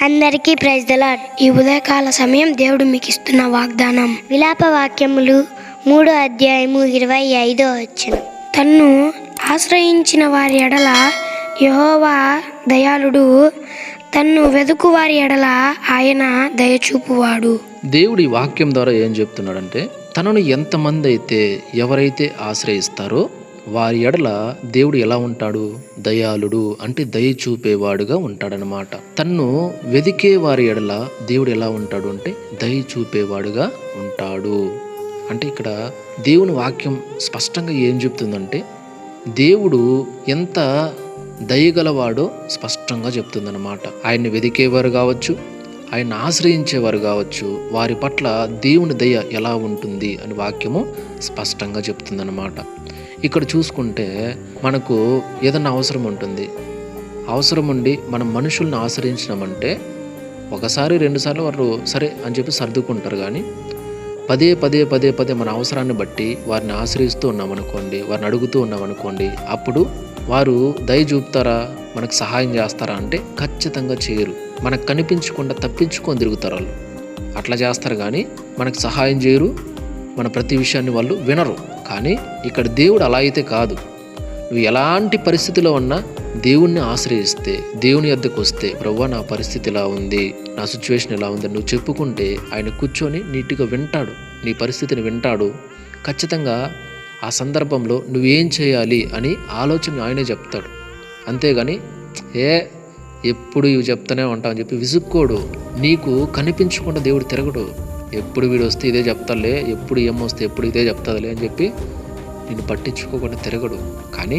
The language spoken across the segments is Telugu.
అందరికీ ప్రైజ్ ఈ ఉదయకాల సమయం దేవుడు మీకు ఇస్తున్న వాగ్దానం. విలాప వాక్యములు మూడో అధ్యాయము ఇరవై ఐదో వచ్చిన తన్ను ఆశ్రయించిన వారి ఎడల యహోవా దయాళుడు తన్ను వెదుకు వారి ఎడల ఆయన దయచూపువాడు దేవుడి వాక్యం ద్వారా ఏం చెప్తున్నాడంటే తనను ఎంతమంది అయితే ఎవరైతే ఆశ్రయిస్తారో వారి ఎడల దేవుడు ఎలా ఉంటాడు? దయాళుడు అంటే దయ చూపేవాడుగా ఉంటాడనమాట తన్ను వెదికే వారి ఎడల దేవుడు ఎలా ఉంటాడు అంటే దయ చూపేవాడుగా ఉంటాడు. అంటే ఇక్కడ దేవుని వాక్యం స్పష్టంగా ఏం చెప్తుందంటే దేవుడు ఎంత దయగలవాడో స్పష్టంగా చెప్తుందనమాట ఆయన్ని వెదికేవారు కావచ్చు ఆయన ఆశ్రయించేవారు కావచ్చు వారి పట్ల దేవుని దయ ఎలా ఉంటుంది అని వాక్యము స్పష్టంగా చెప్తుందన్నమాట. ఇక్కడ చూసుకుంటే మనకు ఏదన్నా అవసరం ఉంటుంది. అవసరం ఉండి మనం మనుషుల్ని ఆశ్రయించినామంటే ఒకసారి రెండుసార్లు వారు సరే అని చెప్పి సర్దుకుంటారు కానీ పదే పదే పదే పదే మన అవసరాన్ని బట్టి వారిని ఆశ్రయిస్తూ ఉన్నామనుకోండి వారిని అడుగుతూ ఉన్నామనుకోండి అప్పుడు వారు దయ చూపుతారా మనకు సహాయం చేస్తారా అంటే ఖచ్చితంగా చేయరు. మనకు కనిపించకుండా తప్పించుకొని తిరుగుతారు వాళ్ళు. అట్లా చేస్తారు కానీ మనకు సహాయం చేయరు. మన ప్రతి విషయాన్ని వాళ్ళు వినరు. కానీ ఇక్కడ దేవుడు అలా అయితే కాదు. నువ్వు ఎలాంటి పరిస్థితిలో ఉన్నా దేవుణ్ణి ఆశ్రయిస్తే దేవుని వద్దకు వస్తే ప్రవ్వా నా పరిస్థితి ఇలా ఉంది నా సిచ్యువేషన్ ఇలా ఉంది నువ్వు చెప్పుకుంటే ఆయన కూర్చొని నీట్గా వింటాడు. నీ పరిస్థితిని వింటాడు. ఖచ్చితంగా ఆ సందర్భంలో నువ్వేం చేయాలి అని ఆలోచన ఆయనే చెప్తాడు. అంతేగాని ఏ ఎప్పుడు ఇవి చెప్తూనే ఉంటావు అని చెప్పి విసుక్కోడు. నీకు కనిపించకుండా దేవుడు తిరగడు. ఎప్పుడు వీడు వస్తే ఇదే చెప్తాలే ఎప్పుడు ఏమొస్తే ఎప్పుడు ఇదే చెప్తాదిలే అని చెప్పి నిన్ను పట్టించుకోకుండా తిరగడు. కానీ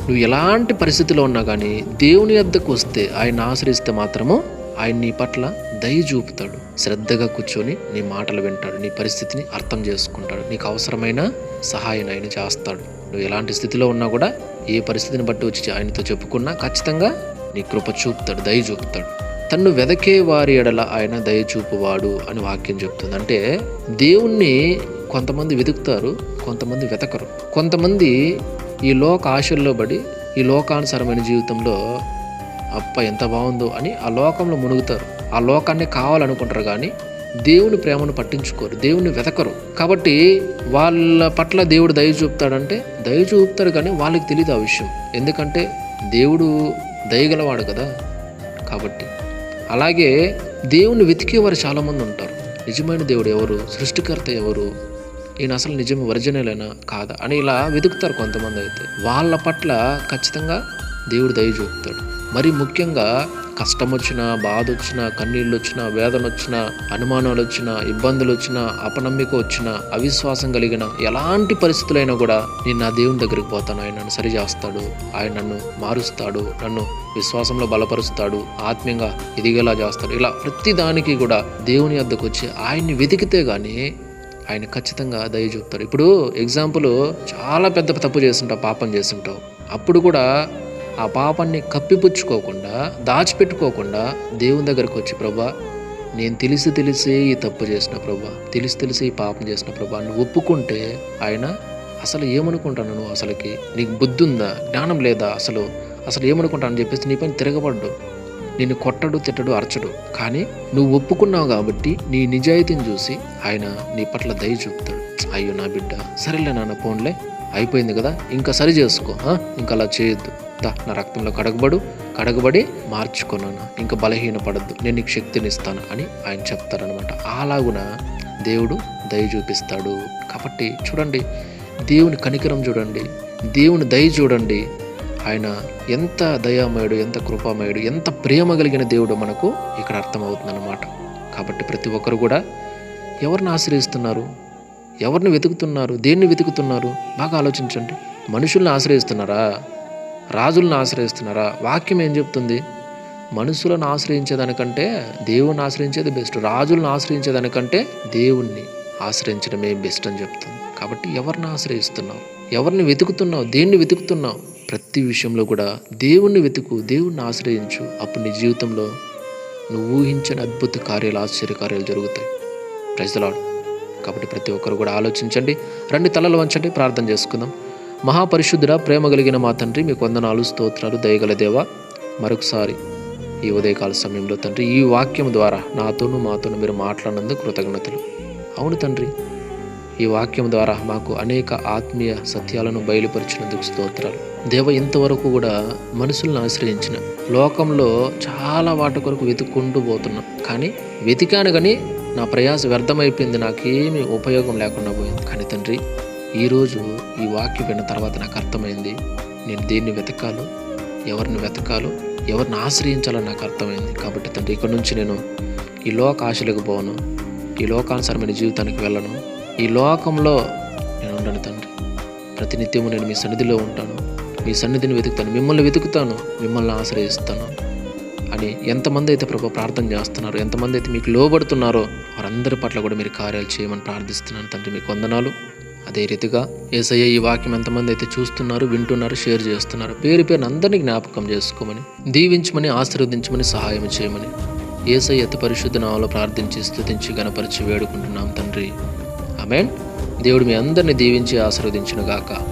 నువ్వు ఎలాంటి పరిస్థితిలో ఉన్నా కానీ దేవుని వద్దకు వస్తే ఆయన ఆశ్రయిస్తే మాత్రము ఆయన నీ పట్ల దయ చూపుతాడు. శ్రద్ధగా కూర్చొని నీ మాటలు వింటాడు నీ పరిస్థితిని అర్థం చేసుకుంటాడు. నీకు అవసరమైన సహాయం ఆయన చేస్తాడు. నువ్వు ఎలాంటి స్థితిలో ఉన్నా కూడా ఏ పరిస్థితిని బట్టి వచ్చి ఆయనతో చెప్పుకున్నా ఖచ్చితంగా నీ కృప చూపుతాడు దయ చూపుతాడు. తన్ను వెదకే వారి ఎడల ఆయన దయ చూపువాడు అని వాక్యం చెప్తుంది. అంటే దేవుణ్ణి కొంతమంది వెతుకుతారు కొంతమంది వెతకరు. కొంతమంది ఈ లోక ఆశల్లో పడి ఈ లోకానుసరమైన జీవితంలో అప్ప ఎంత బాగుందో అని ఆ లోకంలో మునుగుతారు. ఆ లోకాన్ని కావాలనుకుంటారు కానీ దేవుని ప్రేమను పట్టించుకోరు దేవుని వెతకరు. కాబట్టి వాళ్ళ పట్ల దేవుడు దయ చూపుతాడంటే దయ చూపుతాడు కానీ వాళ్ళకి తెలియదు ఆ విషయం. ఎందుకంటే దేవుడు దయగలవాడు కదా. కాబట్టి అలాగే దేవుని వెతికేవారు చాలామంది ఉంటారు. నిజమైన దేవుడు ఎవరు? సృష్టికర్త ఎవరు? ఈయన అసలు నిజం ఒరిజినలేనా? కాదా? అని ఇలా వెతుకుతారు కొంతమంది అయితే. వాళ్ళ పట్ల ఖచ్చితంగా దేవుడు దయ చూపుతాడు. మరి ముఖ్యంగా కష్టం వచ్చినా బాధ వచ్చినా కన్నీళ్ళు వచ్చినా వేదన వచ్చినా అనుమానాలు వచ్చినా ఇబ్బందులు వచ్చినా అపనమ్మిక వచ్చినా అవిశ్వాసం కలిగిన ఎలాంటి పరిస్థితులైనా కూడా నేను నా దేవుని దగ్గరికి పోతాను. ఆయన నన్ను సరిచేస్తాడు. ఆయన నన్ను మారుస్తాడు. నన్ను విశ్వాసంలో బలపరుస్తాడు. ఆత్మీయంగా ఎదిగేలా చేస్తాడు. ఇలా ప్రతి దానికి కూడా దేవుని వద్దకు వచ్చి ఆయన్ని వెతికితే కానీ ఆయన ఖచ్చితంగా దయ చూపుతారు ఇప్పుడు ఎగ్జాంపుల్ చాలా పెద్ద తప్పు చేస్తుంటావు పాపం చేస్తుంటావు. అప్పుడు కూడా ఆ పాపాన్ని కప్పిపుచ్చుకోకుండా దాచిపెట్టుకోకుండా దేవుని దగ్గరకు వచ్చి ప్రభా నేను తెలిసి తెలిసి ఈ తప్పు చేసిన ప్రభా తెలిసి తెలిసి ఈ పాపం చేసిన ప్రభా నువ్వు ఒప్పుకుంటే ఆయన అసలు ఏమనుకుంటాను నువ్వు అసలుకి? నీకు బుద్ధి ఉందా? జ్ఞానం లేదా అసలు? అసలు ఏమనుకుంటాను అని చెప్పేసి నీ పైన తిరగబడ్డు. నిన్ను కొట్టడు తిట్టడు అరచడు. కానీ నువ్వు ఒప్పుకున్నావు కాబట్టి నీ నిజాయితీని చూసి ఆయన నీ పట్ల దయ చూపుతాడు. అయ్యో నా బిడ్డ సరేలే నాన్న ఫోన్లే అయిపోయింది కదా ఇంకా సరి చేసుకో ఇంకా అలా చేయొద్దు. దా నా రక్తంలో కడగబడు కడగబడి మార్చుకున్నాను ఇంకా బలహీన పడద్దు నేను నీకు శక్తిని ఇస్తాను అని ఆయన చెప్తారనమాట అలాగున దేవుడు దయ చూపిస్తాడు. కాబట్టి చూడండి దేవుని కనికరం చూడండి దేవుని దయ చూడండి. ఆయన ఎంత దయామయుడు ఎంత కృపామయుడు ఎంత ప్రేమ కలిగిన దేవుడు మనకు ఇక్కడ అర్థమవుతుందన్నమాట. కాబట్టి ప్రతి ఒక్కరు కూడా ఎవరిని ఆశ్రయిస్తున్నారు? ఎవరిని వెతుకుతున్నారు? దేన్ని వెతుకుతున్నారు? బాగా ఆలోచించండి. మనుషుల్ని ఆశ్రయిస్తున్నారా? రాజులను ఆశ్రయిస్తున్నారా? వాక్యం ఏం చెప్తుంది? మనుషులను ఆశ్రయించేదానికంటే దేవుణ్ణి ఆశ్రయించేది బెస్ట్. రాజులను ఆశ్రయించేదానికంటే దేవుణ్ణి ఆశ్రయించడమే బెస్ట్ అని చెప్తుంది. కాబట్టి ఎవరిని ఆశ్రయిస్తున్నావు? ఎవరిని వెతుకుతున్నావు? దేన్ని వెతుకుతున్నావు? ప్రతి విషయంలో కూడా దేవుణ్ణి వెతుకు దేవుణ్ణి ఆశ్రయించు. అప్పుడు నీ జీవితంలో నువ్వు ఊహించని అద్భుత కార్యాలు ఆశ్చర్య కార్యాలు జరుగుతాయి. ప్రజలాడు కాబట్టి ప్రతి ఒక్కరు కూడా ఆలోచించండి. రెండు తలలు వంచండి ప్రార్థన చేసుకుందాం. మహాపరిశుద్ధుడ ప్రేమ కలిగిన మా తండ్రి మీకు వందనాలు స్తోత్రాలు దయగల దేవ. మరొకసారి ఈ ఉదయకాల సమయంలో తండ్రి ఈ వాక్యం ద్వారా నాతోనూ మాతోనూ మీరు మాట్లాడినందుకు కృతజ్ఞతలు. అవును తండ్రి ఈ వాక్యం ద్వారా మాకు అనేక ఆత్మీయ సత్యాలను బయలుపరిచినందుకు స్తోత్రాలు. దేవ ఇంతవరకు కూడా మనుషులను ఆశ్రయించిన లోకంలో చాలా వాటి కొరకు వెతుక్కుంటూ పోతున్నాం. కానీ వెతికాను కానీ నా ప్రయాస వ్యర్థమైపోయింది. నాకేమీ ఉపయోగం లేకుండా పోయింది. కానీ తండ్రి ఈరోజు ఈ వాక్యం విన్న తర్వాత నాకు అర్థమైంది. నేను దేన్ని వెతకాలో ఎవరిని వెతకాలో ఎవరిని ఆశ్రయించాలో నాకు అర్థమైంది. కాబట్టి తండ్రి ఇక్కడి నుంచి నేను ఈ లోక ఆశలకు పోను. ఈ లోకానుసారమైన జీవితానికి వెళ్ళను. ఈ లోకంలో నేను ఉండను తండ్రి. ప్రతినిత్యము నేను మీ సన్నిధిలో ఉంటాను. మీ సన్నిధిని వెతుకుతాను. మిమ్మల్ని వెతుకుతాను. మిమ్మల్ని ఆశ్రయిస్తాను. అని ఎంతమంది అయితే ప్రభు ప్రార్థన చేస్తున్నారు ఎంతమంది అయితే మీకు లోబడుతున్నారో వారందరి పట్ల కూడా మీరు కార్యాలు చేయమని ప్రార్థిస్తున్నాను తండ్రి. మీకు వందనాలు. అదే రీతిగా ఏసయ్య ఈ వాక్యం ఎంతమంది అయితే చూస్తున్నారు వింటున్నారు షేర్ చేస్తున్నారు పేరు పేరుని అందరినీ జ్ఞాపకం చేసుకోమని దీవించమని ఆశీర్వదించమని సహాయం చేయమని ఏసయ్య అతి పరిశుద్ధ నామలో ప్రార్థించి స్థుతించి గణపరిచి వేడుకుంటున్నాం తండ్రి. ఆమెన్. దేవుడు మీ అందరిని దీవించి ఆశీర్వదించును గాక